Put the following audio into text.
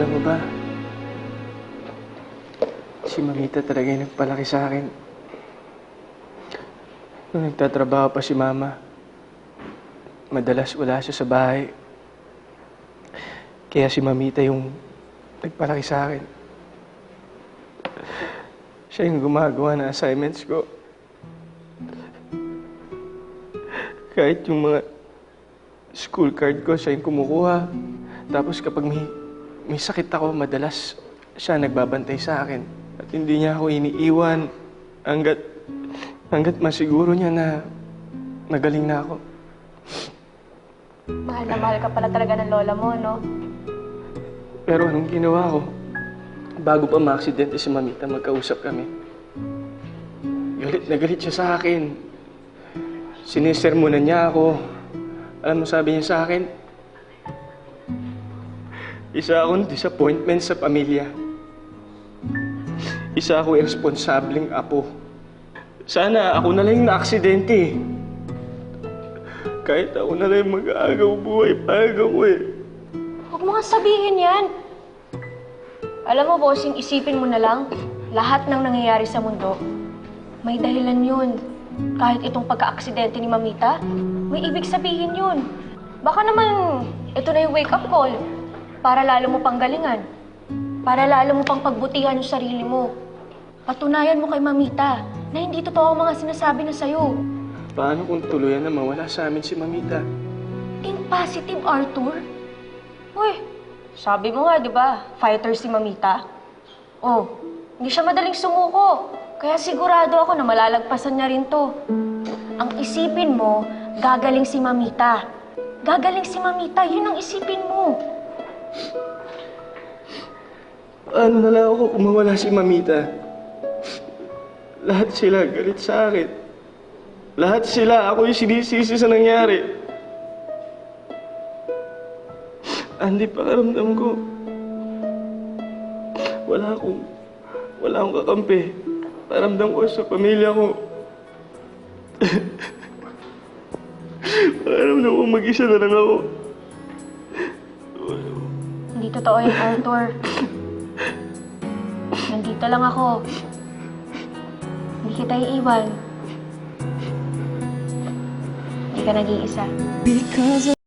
ba? Si Mamita talaga yung nagpalaki sa akin. Nung nagtatrabaho pa si Mama, madalas wala siya sa bahay. Kaya si Mamita yung nagpalaki sa akin. Siya yung gumagawa ng assignments ko. Kahit yung mga school card ko, siya yung kumukuha. Tapos kapag may, may sakit ako, madalas siya nagbabantay sa akin. At hindi niya ako iniiwan hanggat, hanggat masiguro niya na magaling na ako. Mahal na mahal ka pala talaga ng lola mo, no? Pero anong ginawa ko? Bago pa maaksidente si Mamita, magkausap kami. Galit na galit siya sa akin. Sinisermonan niya ako. Alam mo sabi niya sa akin? Isa akong disappointment sa pamilya. Isa ako irresponsableng apo. Sana ako na lang naaksidente. Kahit ako na lang mag-aagaw buhay, pag ako eh. Huwag mo nga sabihin yan. Alam mo, bossing, isipin mo na lang, lahat ng nangyayari sa mundo, may dahilan yun. Kahit itong pagka-aksidente ni Mamita, may ibig sabihin yun. Baka naman, ito na yung wake-up call para lalo mo pang galingan. Para lalo mo pang pagbutihan yung sarili mo. Patunayan mo kay Mamita na hindi totoo ang mga sinasabi na sa'yo. Paano kung tuluyan na mawala sa amin si Mamita? Think positive, Arthur. Uy, sabi mo nga, di ba, fighter si Mamita? Oh, hindi siya madaling sumuko. Kaya sigurado ako na malalagpasan niya rin to. Ang isipin mo, gagaling si Mamita. Gagaling si Mamita, yun ang isipin mo. Paano na lang ako kung mawala si Mamita? Lahat sila galit sa akin. Lahat sila ako yung sinisisi sa nangyari. Andy, pakaramdam ko. Wala akong, wala akong kakampi. Paramdam ko sa pamilya ko. Paramdam ko mag-isa na lang ako. Hindi totoo yan, Arthur. Nandito lang ako. Hindi kita iiwan. Hindi ka nag-iisa. Because